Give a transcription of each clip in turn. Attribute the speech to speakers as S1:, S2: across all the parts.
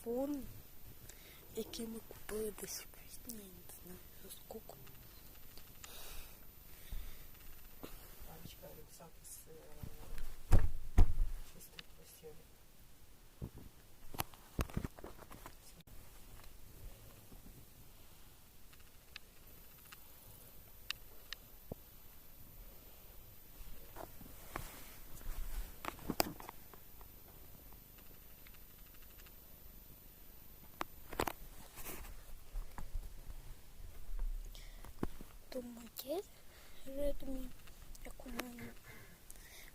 S1: телефон, який ми купили десь в квітні, я не знаю, за скільки.
S2: Анечка рюкзак із е, чистої
S1: Моє Redmi, як у мене.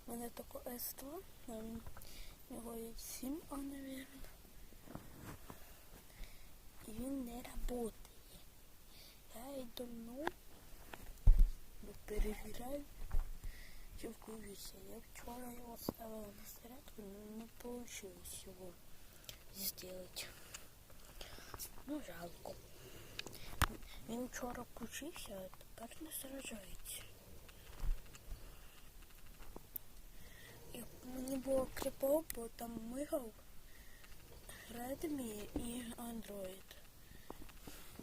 S1: У мене тако S2, а він- є 7А, мабуть. І він не працює. Я йду ну, перевіряю, чи включиться. Я вчора його ставила на зарядку, но не получилось його сделать. Ну, жалко. Він вчора включився, тепер не заражається. І мені було крипово, бо там мигав Redmi і Android.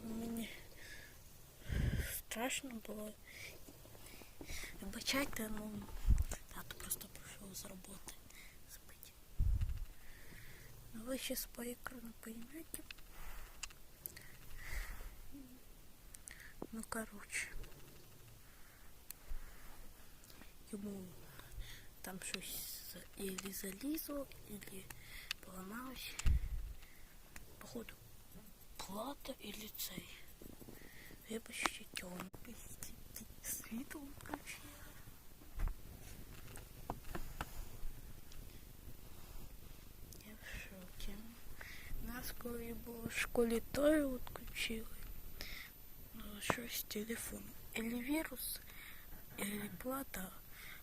S1: Мені страшно було. Вибачайте, ну тато просто прийшов з роботи спить. Ну ви ще по екрану поймете. Ну, короче. Йому там щось или залізло, или поламалось. Походу, плата или цей. Вибачте, тьом. Світло включила. Я в шокі. Нас коли було в школі теж відключили. Ну, щось телефон. Или вірус, или плата,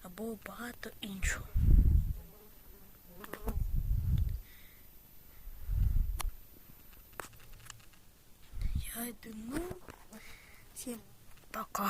S1: або багато іншого. Я йду, ну, всім пока.